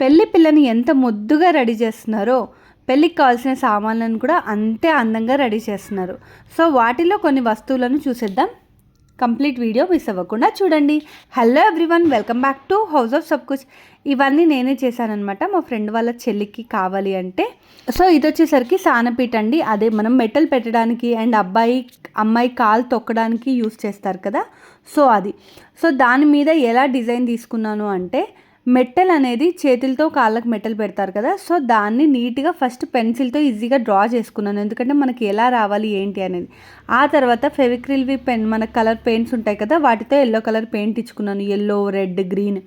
పెళ్ళి పిల్లని ఎంత ముద్దుగా రెడీ చేస్తున్నారో పెళ్ళికి కావాల్సిన సామాన్లను కూడా అంతే అందంగా రెడీ చేస్తున్నారు. సో వాటిలో కొన్ని వస్తువులను చూసేద్దాం. కంప్లీట్ వీడియో మిస్ అవ్వకుండా చూడండి. Hello everyone welcome back to house of Sab Kuch ఇవన్నీ నేనే చేశానమాట మా ఫ్రెండ్ వాళ్ళ చెల్లికి కావాలి అంటే. సో ఇది వచ్చేసరికి సానపీట అండి. అదే మనం మెటల్ పెట్టడానికి అండ్ అబ్బాయి అమ్మాయి కాలు తొక్కడానికి యూస్ చేస్తారు కదా. సో అది. సో దాని మీద ఎలా డిజైన్ తీసుకున్నాను అంటే మెట్టల్ అనేది చేతులతో కాళ్ళకు మెట్టలు పెడతారు కదా. సో దాన్ని నీట్గా ఫస్ట్ పెన్సిల్తో ఈజీగా డ్రా చేసుకున్నాను. ఎందుకంటే మనకి ఎలా రావాలి ఏంటి అనేది. ఆ తర్వాత ఫెవిక్రిల్వి పెన్ మన కలర్ పెయింట్స్ ఉంటాయి కదా వాటితో yellow colour paint ఇచ్చుకున్నాను. Yellow red green.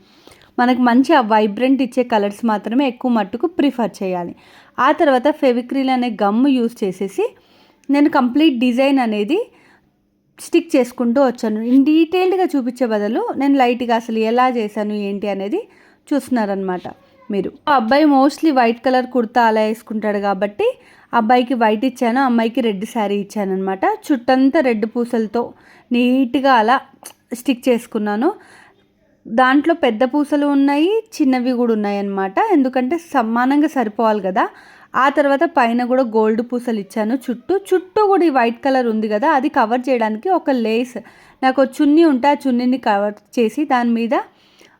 మనకు మంచి ఆ వైబ్రెంట్ ఇచ్చే కలర్స్ మాత్రమే ఎక్కువ మట్టుకు ప్రిఫర్ చేయాలి. ఆ తర్వాత ఫెవిక్రిల్ అనే గమ్ యూస్ చేసేసి నేను కంప్లీట్ డిజైన్ అనేది స్టిక్ చేసుకుంటూ వచ్చాను. ఇన్ డీటెయిల్డ్గా చూపించే బదులు నేను లైట్గా అసలు ఎలా చేశాను ఏంటి అనేది చూస్తున్నారనమాట మీరు. ఆ అబ్బాయి మోస్ట్లీ వైట్ కలర్ కుర్తా అలా వేసుకుంటాడు కాబట్టి అబ్బాయికి వైట్ ఇచ్చాను అమ్మాయికి రెడ్ శారీ ఇచ్చాను అనమాట చుట్టంతా రెడ్ పూసలతో నీట్గా అలా స్టిక్ చేసుకున్నాను. దాంట్లో పెద్ద పూసలు ఉన్నాయి చిన్నవి కూడా ఉన్నాయి అన్నమాట ఎందుకంటే సమానంగా సరిపోవాలి కదా. ఆ తర్వాత పైన కూడా గోల్డ్ పూసలు ఇచ్చాను చుట్టూ. చుట్టూ కూడా ఈ వైట్ కలర్ ఉంది కదా అది కవర్ చేయడానికి ఒక లేస్. నాకు చున్నీ ఉంటే ఆ చున్నీని కవర్ చేసి దాని మీద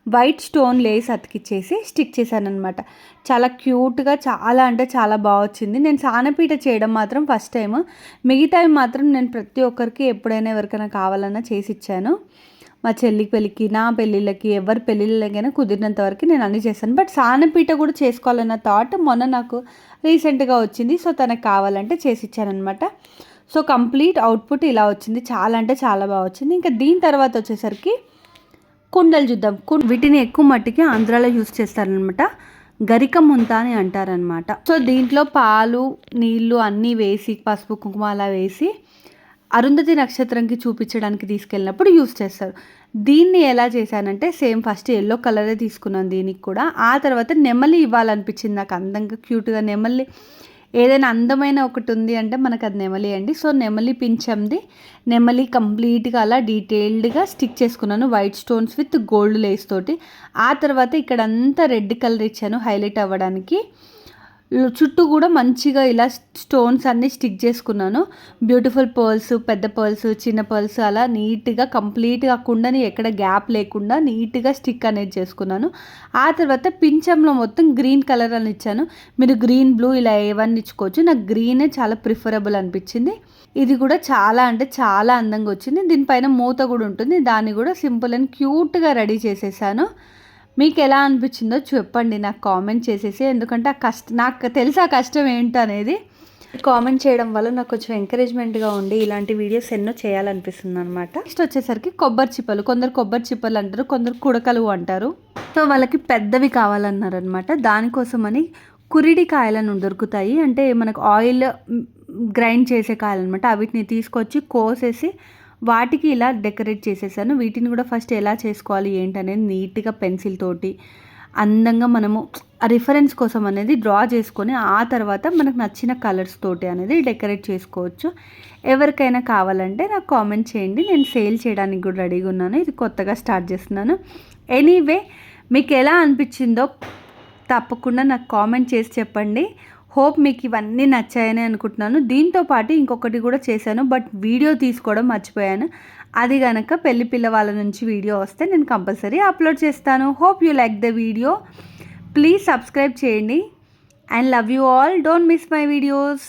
వైట్ స్టోన్ లేస్ అతికిచ్చేసి స్టిక్ చేశాను అనమాట చాలా క్యూట్గా చాలా అంటే చాలా బాగా వచ్చింది. నేను సానపీట చేయడం మాత్రం ఫస్ట్ టైం మిగతావి మాత్రం నేను ప్రతి ఒక్కరికి ఎప్పుడైనా ఎవరికైనా కావాలన్నా చేసి ఇచ్చాను. మా చెల్లి పెళ్ళికి నా పెళ్ళిళ్ళకి ఎవరి పెళ్ళిళ్ళకైనా కుదిరినంత వరకు నేను అన్నీ చేశాను బట్ సానపీట కూడా చేసుకోవాలన్న థాట్ మొన్న నాకు రీసెంట్గా వచ్చింది. సో తనకు కావాలంటే చేసి ఇచ్చానమాట సో కంప్లీట్ అవుట్పుట్ ఇలా వచ్చింది. చాలా అంటే చాలా బాగా వచ్చింది. ఇంకా దీని తర్వాత వచ్చేసరికి కుండలు చూద్దాం. కుండ వీటిని ఎక్కువ మట్టికి ఆంధ్రాలో యూస్ చేస్తారనమాట గరిక ముంత అని అంటారనమాట సో దీంట్లో పాలు నీళ్ళు అన్నీ వేసి పసుపు కుంకుమ అలా వేసి అరుంధతి నక్షత్రంకి చూపించడానికి తీసుకెళ్ళినప్పుడు యూస్ చేస్తారు. దీన్ని ఎలా చేశానంటే సేమ్ ఫస్ట్ ఎల్లో కలరే తీసుకున్నాను దీనికి కూడా. ఆ తర్వాత నెమలి ఇవ్వాలనిపించింది. నాకు అందంగా క్యూట్గా నెమలి ఏదైనా అందమైన ఒకటి ఉంది అంటే మనకు అది నెమలి అండి. సో నెమలి పించంది నెమలి కంప్లీట్గా అలా డీటెయిల్డ్గా స్టిక్ చేసుకున్నాను. White stones with gold lace తోటి. ఆ తర్వాత ఇక్కడ అంతా రెడ్ కలర్ ఇచ్చాను హైలైట్ అవ్వడానికి. చుట్టూ కూడా మంచిగా ఇలా స్టోన్స్ అన్నీ స్టిక్ చేసుకున్నాను. బ్యూటిఫుల్ పర్ల్స్ పెద్ద పర్ల్స్ చిన్న పర్ల్స్ అలా నీట్గా కంప్లీట్గా కుండని ఎక్కడ గ్యాప్ లేకుండా నీట్గా స్టిక్ అనేది చేసుకున్నాను. ఆ తర్వాత పింఛంలో మొత్తం గ్రీన్ కలర్ అని ఇచ్చాను. మీరు గ్రీన్ బ్లూ ఇలా ఏవన్నీ ఇచ్చుకోవచ్చు. నాకు గ్రీనే చాలా ప్రిఫరబుల్ అనిపించింది. ఇది కూడా చాలా అంటే చాలా అందంగా వచ్చింది. దీనిపైన మూత కూడా ఉంటుంది. దాన్ని కూడా సింపుల్ అండ్ క్యూట్గా రెడీ చేసేసాను. మీకు ఎలా అనిపించిందో చెప్పండి నాకు కామెంట్ చేసేసి. ఎందుకంటే ఆ కష్టం నాకు తెలిసి ఆ కష్టం ఏంటనేది. కామెంట్ చేయడం వల్ల నాకు కొంచెం ఎంకరేజ్మెంట్గా ఉండి ఇలాంటి వీడియోస్ ఎన్నో చేయాలనిపిస్తుంది అనమాట నెక్స్ట్ వచ్చేసరికి కొబ్బరి చిప్పలు. కొందరు కొబ్బరి చిప్పలు అంటారు కొందరు కుడకలు అంటారు. సో వాళ్ళకి పెద్దవి కావాలన్నారు అనమాట దానికోసమని కురిడి కాయలను దొరుకుతాయి. అంటే మనకు ఆయిల్ గ్రైండ్ చేసే కాయలు అనమాట వీటిని తీసుకొచ్చి కోసేసి వాటికి ఇలా డెకరేట్ చేసేసాను. వీటిని కూడా ఫస్ట్ ఎలా చేసుకోవాలి ఏంటనేది నీట్గా పెన్సిల్ తోటి అందంగా మనము రిఫరెన్స్ కోసం అనేది డ్రా చేసుకొని ఆ తర్వాత మనకు నచ్చిన కలర్స్ తోటి అనేది డెకరేట్ చేసుకోవచ్చు. ఎవరికైనా కావాలంటే నాకు కామెంట్ చేయండి. నేను సేల్ చేయడానికి కూడా రెడీగా ఉన్నాను. ఇది కొత్తగా స్టార్ట్ చేస్తున్నాను. ఎనీవే మీకు ఎలా అనిపించిందో తప్పకుండా నాకు కామెంట్ చేసి చెప్పండి. హోప్ మీకు ఇవన్నీ నచ్చాయని అనుకుంటున్నాను. దీంతో పాటు ఇంకొకటి కూడా చేశాను బట్ వీడియో తీసుకోవడం మర్చిపోయాను. అది కనుక పెళ్ళి పిల్లవాళ్ళ నుంచి వీడియో వస్తే నేను కంపల్సరీ అప్లోడ్ చేస్తాను. Hope you like the video. Please subscribe చేయండి. And love you all. Don't miss my videos.